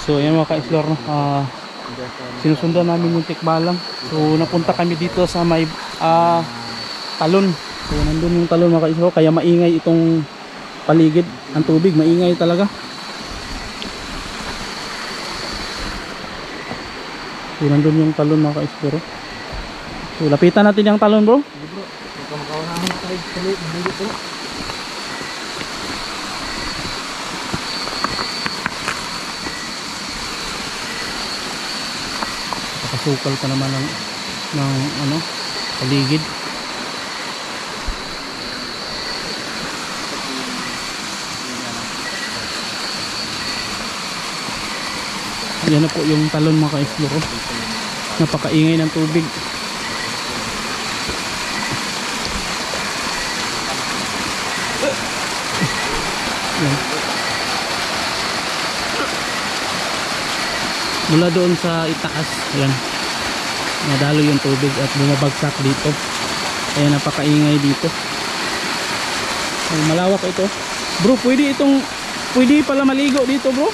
So ayan mga ka-explore no. Ah, sinusundan namin yung tikbalang. So napunta kami dito sa may ah, talon. So nandun yung talon mga ka-explore kaya maingay itong paligid ng tubig, maingay talaga. So nandun yung talon mga ka-explore. So lapitan natin yung talon bro. Sige bro. Huwag tayo sa loob. Hindi bro. Nakasukal pa naman ng, ng ano, paligid. Yan na po yung talon mga ka-explore. Napakaingay ng tubig. Yan. Mula doon sa itaas, yan. Nadalo yung tubig at bumabagsak dito. Kaya napakaingay dito. Ay, malawak ito. Bro, pwede itong pwede pala maligo dito, bro.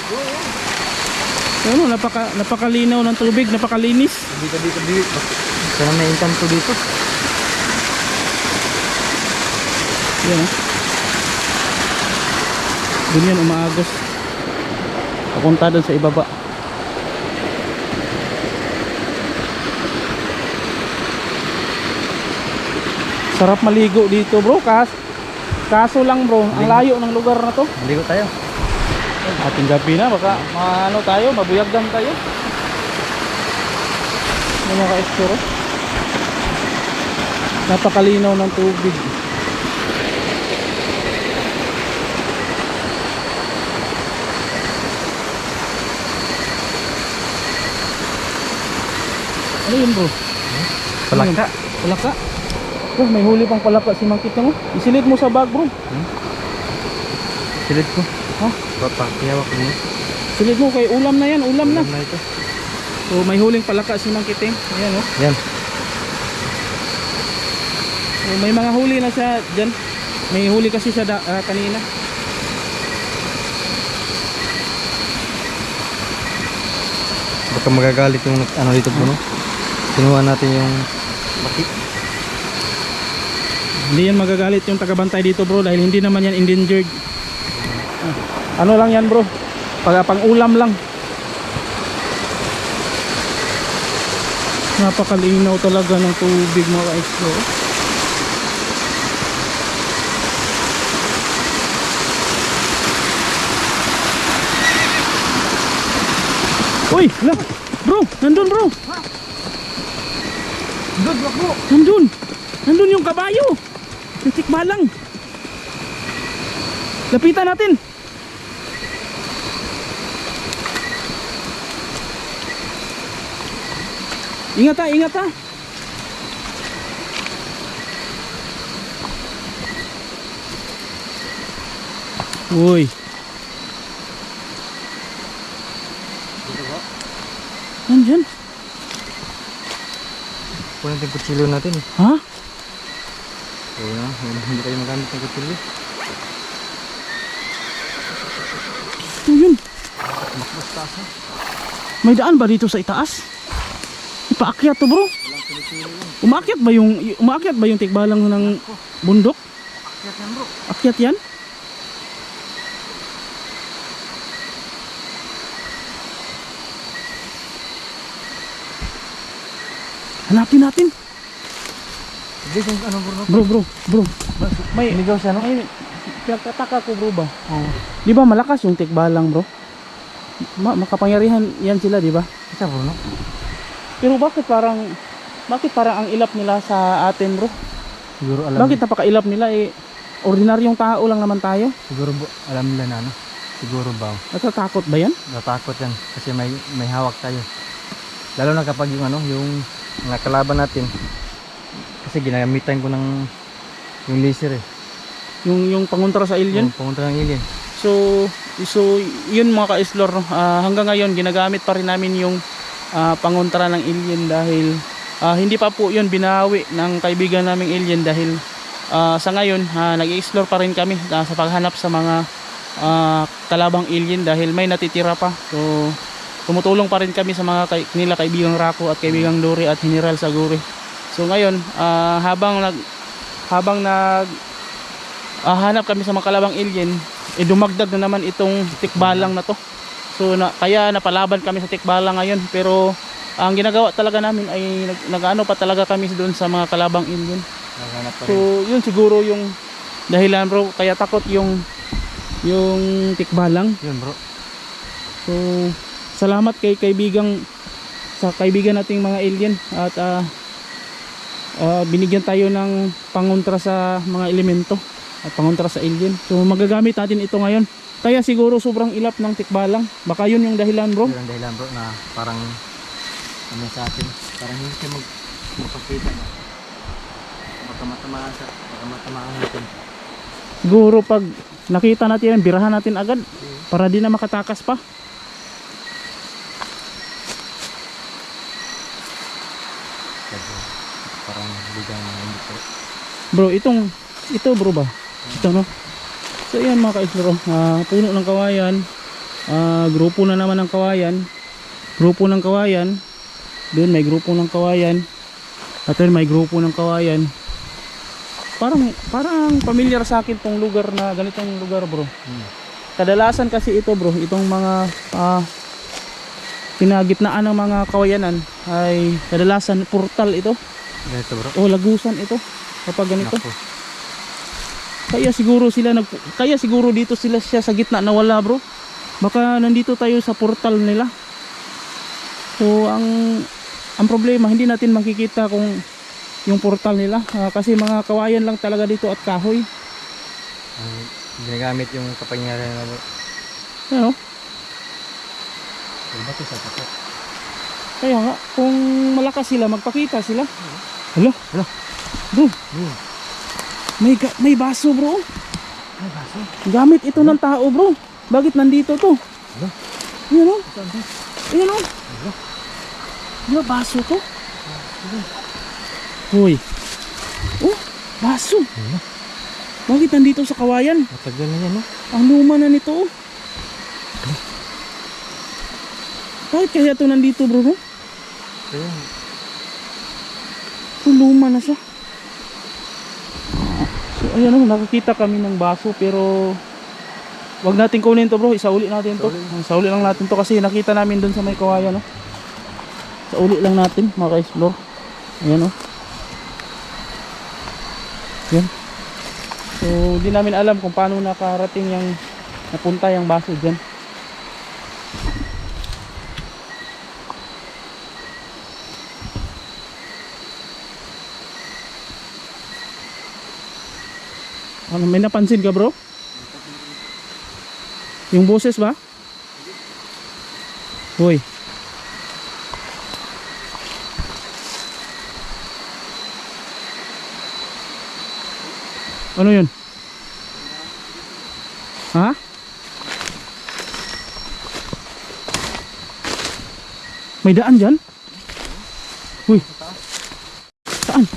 Ano, napaka napakalinaw ng tubig, napakalinis. Dito dito dito. Sana may income ko dito. Yan oh. Doon yan umaagos. Papunta doon sa ibaba. Sarap maligo dito bro. Kas kaso lang bro, ang layo ng lugar na to. Maligo tayo. Ating gabi na, baka maano tayo, mabuyagdan tayo. Yung mga oh. Napakalinaw ng tubig. Ano yun bro? Palaka. Palaka? Bro, may huli pang palaka si Mangkit mo. Isilid mo sa bag bro. Silid ko. Ha? Papa, kiyawak mo. Silid mo kay ulam na yan, ulam na. Ulam na ito. So may huling palaka si Mangkiting. Ayan oh. Yan. So, may mga huli na siya dyan. May huli kasi siya da, ah, kanina. Baka magagalit yung ano dito po no. Kinuha natin yung baki. Hindi yan magagalit yung tagabantay dito bro dahil hindi naman yan endangered. Ano lang yan bro? Pag pang ulam lang. Napakalinaw talaga ng tubig mga ka-explore. Uy! La, bro! Nandun bro! Wak mo. Nandun! Nandun yung kabayo! Yung tikbalang! Lapitan natin! Ingat ha, ingat ha! Uy! Nandyan? Kunin natin yung kutsilyo natin. Ha? Oo na, hindi kayo magamit ng kutsilyo. Ito yun! Ha. May daan ba dito sa itaas? Ipaakyat to bro? Umaakyat ba yung umaakyat ba yung tikbalang ng bundok? Akyat yan bro. Akyat yan? Hanapin natin. Bro. Bro, bro. May Inigaw siya no? may pinagtataka ko bro ba? Oo. Di ba malakas yung tikbalang bro? Ma makapangyarihan yan sila, di ba? Isa bro no? Pero bakit parang bakit parang ang ilap nila sa atin, bro? Siguro alam Bakit napakailap nila eh ordinaryong tao lang naman tayo. Siguro bo, alam nila na ano? Siguro ba? Natatakot ba yan? Natakot yan kasi may may hawak tayo. Lalo na kapag yung ano, yung mga kalaban natin. Kasi ginagamitan ko ng yung laser eh. Yung yung pangontra sa alien? Yung pumunta ng alien. So, so yun mga ka-explore, no? Ah, hanggang ngayon ginagamit pa rin namin yung ah, pangontra ng alien dahil ah, hindi pa po yun binawi ng kaibigan naming alien dahil ah, sa ngayon ah, nag-explore pa rin kami ah, sa paghanap sa mga ah, kalabang alien dahil may natitira pa. So, tumutulong pa rin kami sa mga kay, nila kaibigang Rako at kaibigang Dori at General Saguri. So ngayon, ah, habang nag habang nag ah, hanap kami sa mga kalabang alien, eh dumagdag na naman itong tikbalang na to. So na, kaya napalaban kami sa tikbalang ngayon pero ang ginagawa talaga namin ay nag, nag-ano pa talaga kami doon sa mga kalabang pa So yun siguro yung dahilan bro kaya takot yung yung tikbalang. Yun bro. So salamat kay kaibigang sa kaibigan nating mga alien at ah, ah, binigyan tayo ng pangontra sa mga elemento at pangontra sa alien. So magagamit natin ito ngayon. Kaya siguro sobrang ilap ng tikbalang. Baka yun yung dahilan bro. Yun ang dahilan bro na parang ano sa atin. Parang hindi siya mag magpakita. Baka matamaan sa baka matamaan natin. Siguro pag nakita natin yan, birahan natin agad para di na makatakas pa. Parang hindi bro. Bro, itong ito bro ba? Ito no. So yan mga ka-explore, ah, puno ng kawayan. Ah, grupo na naman ng kawayan. Grupo ng kawayan. Doon may grupo ng kawayan. At doon may grupo ng kawayan. Parang parang familiar sa akin tong lugar na ganitong lugar, bro. Hmm. Kadalasan kasi ito, bro, itong mga ah pinagitnaan ng mga kawayanan ay kadalasan portal ito Ganito bro. o lagusan ito kapag ganito. Naku. Kaya siguro sila nag kaya siguro dito sila siya sa gitna nawala bro. Baka nandito tayo sa portal nila. So ang ang problema hindi natin makikita kung yung portal nila Ah, kasi mga kawayan lang talaga dito at kahoy. Ang ginagamit yung kapangyarihan na bro. Ano? Iba to sa tato. Kaya nga kung malakas sila magpakita sila. Hala, Hala. bro, Yun. May may baso bro. Ay baso. Gamit ito ng tao bro. Bakit nandito to? Hala. Yan o. Ayan o. Ba baso to? Hoy. Oh, baso. Hala. Bakit nandito sa kawayan? Matagal na yan no? Ang luma na nito. oh. Bakit kaya to nandito bro? So, luma na siya. So ayan o, nakakita kami ng baso pero wag natin kunin to bro, isauli natin to. Isauli lang natin to kasi nakita namin dun sa may kawayan no. Isauli lang natin mga ka-explore. Ayan o. Yan. So di namin alam kung paano nakarating yung napunta yung baso dyan. Ano, may napansin ka bro? Yung boses ba? Hoy. Ano yun? Ha? May daan dyan? Uy. Saan?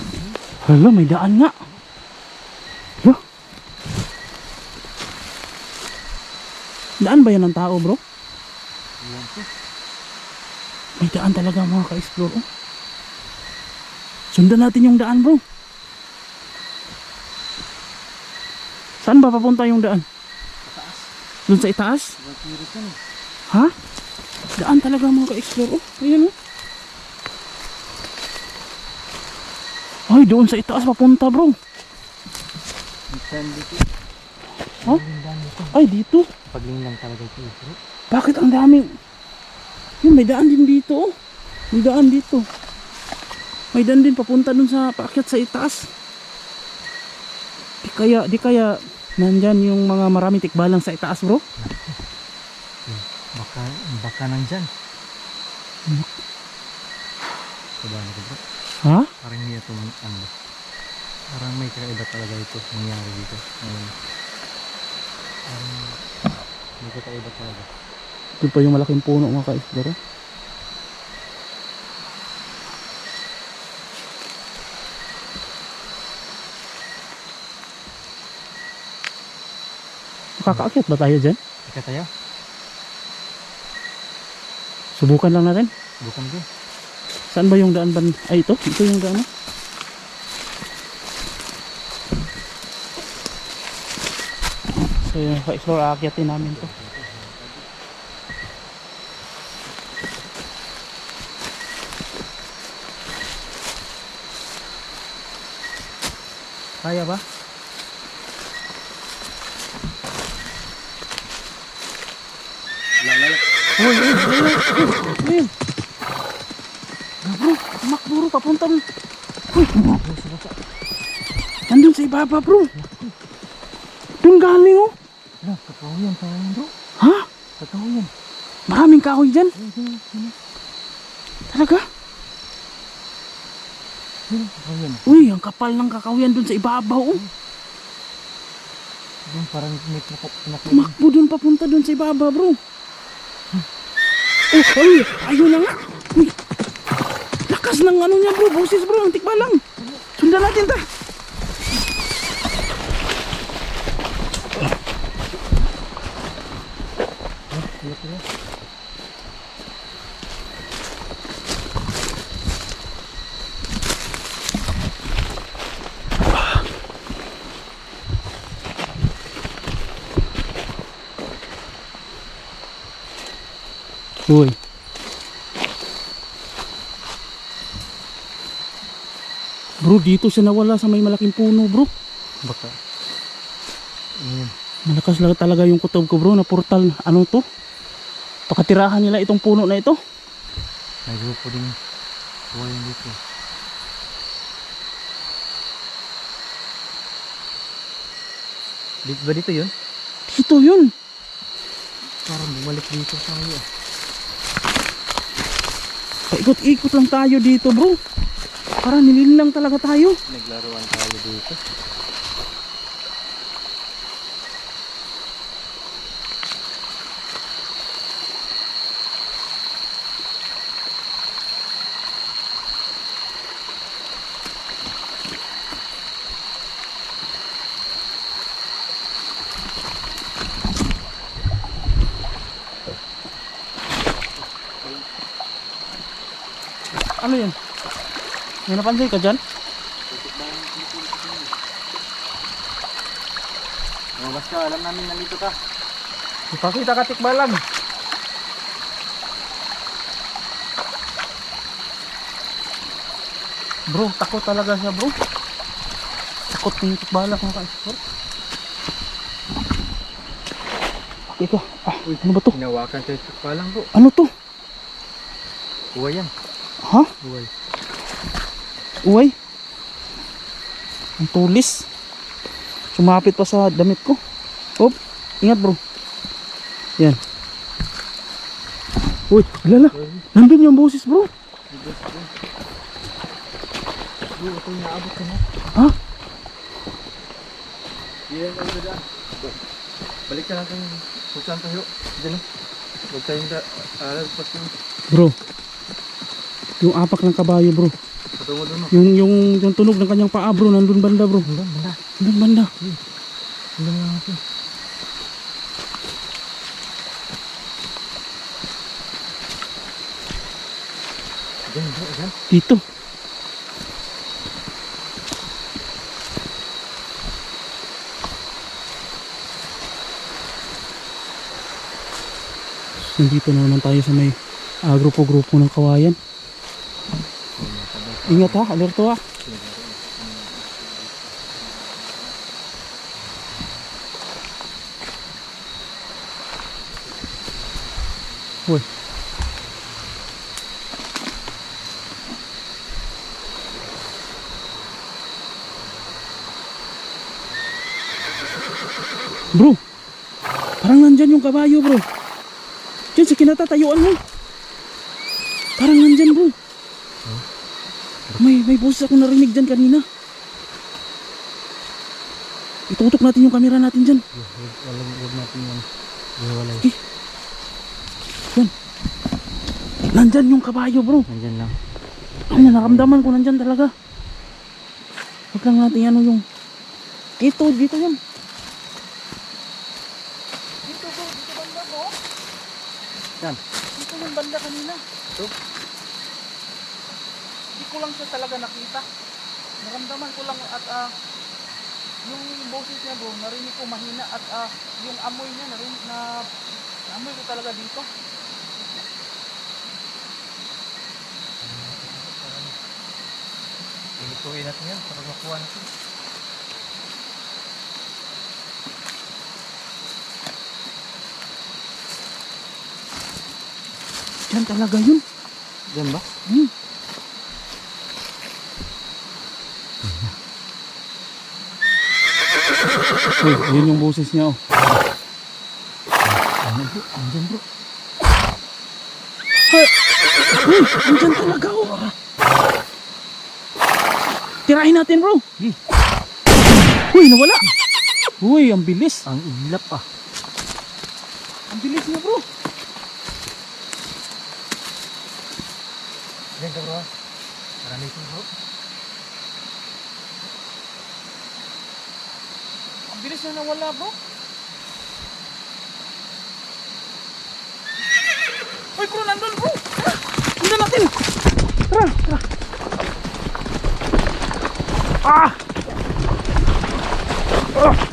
Hala, may daan nga. Hala. Daan ba yan ng tao bro? Ayan po. May daan talaga mga ka-explore. oh. Sundan natin yung daan bro. Saan ba papunta yung daan? Doon sa itaas? Ha? Daan talaga mga ka-explore. Oh, ayan oh. Ay, doon sa itaas papunta bro. Dito. Ha? Dito. Ay, dito. Paglindan talaga ito. Bakit ang daming... Yun, may daan din dito. oh. May daan dito. May daan din papunta dun sa paakyat sa itaas. Di kaya, di kaya nandyan yung mga maraming tikbalang sa itaas bro? Baka, baka nandyan. Diba na bro? Ha? Parang hindi ito ano ba? Parang may kakaiba talaga ito nangyari dito. Ngayon. Hindi ko iba talaga. Doon pa yung malaking puno mga ka-explore. Makakaakyat ba tayo dyan? Ika tayo. Subukan lang natin. Bukan din. Saan ba yung daan ban? Ay ito, ito yung daan. oh. So yung ka-explore aakyatin namin to. Kaya ba? Uy, uy, uy, uy, uy, uy. Bro, tumak bro, papunta mo. Uy, nandun sa ibaba bro. Doon galing oh. Ano, totoo yan, totoo yan bro. Ha? Totoo yan. Maraming kahoy dyan. Talaga? Yun, totoo yan. Uy, ang kapal ng kakahuyan doon sa ibabaw oh. Yung parang may. Tumakbo doon papunta doon sa ibaba bro. Oh, ay, ayun na nga. Uy, lakas ng ano niya bro, boses bro, ang tikba lang. Sundan natin ta. Uy. Bro, dito siya nawala sa may malaking puno, bro. Baka. Ayun. Malakas lang talaga yung kutob ko, bro, na portal. Ano to? Pakatirahan nila itong puno na ito. May grupo din. Buhay dito. Dito ba dito yun? Dito yun. Parang bumalik dito sa iyo. Paikot-ikot lang tayo dito, bro. Para nililang talaga tayo. Naglaruan tayo dito. Ano yun? May napansin ka dyan? Lumabas ka, alam namin nandito ka. Ipakita ka tikbalang. Bro, takot talaga siya bro. Takot yung tikbalak mga ka-export. Ito, ah, ano ba to? Hinawakan kayo sa palang bro. Ano to? Buhay yan. Ha? Buhay. Uway? Ang tulis. Sumapit pa sa damit ko. Hop, ingat bro. Yan. Uy, alala. Nandun yung boses bro. Ito yung naabot ka na. Ha? Yan ang ganda. Balik ka natin kung saan tayo. Diyan lang. Huwag tayong da. Aral yung Bro. Yung apak ng kabayo bro. patungo doon. Yung yung yung tunog ng kanyang paa bro, nandun banda bro. Hanggang, banda. Nandun banda. Hanggang lang natin. Diyan, bro, diyan. Dito. Nandito na naman tayo sa may ah, grupo-grupo ng kawayan. Ingat ha, alerto ha. Uy. Bro, parang nandyan yung kabayo bro. Diyan sa kinatatayuan mo. Parang nandyan bro. May, boses ako narinig dyan kanina. Itutok natin yung camera natin dyan. Walang huwag natin yan. Iwalay. Eh. Yan. Nandyan yung kabayo bro. Nandyan lang. Ano, naramdaman ko nandyan talaga. Huwag lang natin ano yung... Dito, dito yan. Dito bro, dito banda bro. Yan. Dito yung banda kanina. Ito? Ko lang siya talaga nakita. Naramdaman ko lang at ah, yung boses niya bro, narinig ko mahina at ah, yung amoy niya narinig na amoy ko talaga dito. Ilikuin natin yan para makuha natin. Yan talaga yun. Diyan ba? Hmm. Uy, yun yung boses niya oh. Ano bro? Nandyan bro. Uy, andyan talaga oh. Tirahin natin bro. Uy, nawala. Uy, ang bilis. Ang ilap ah. Ang bilis niya bro. Diyan ka bro. Marami ito bro. Bilis na nawala bro. Uy bro, nandun bro. Tara, Sundan natin. Tara, tara. Ah! Ah!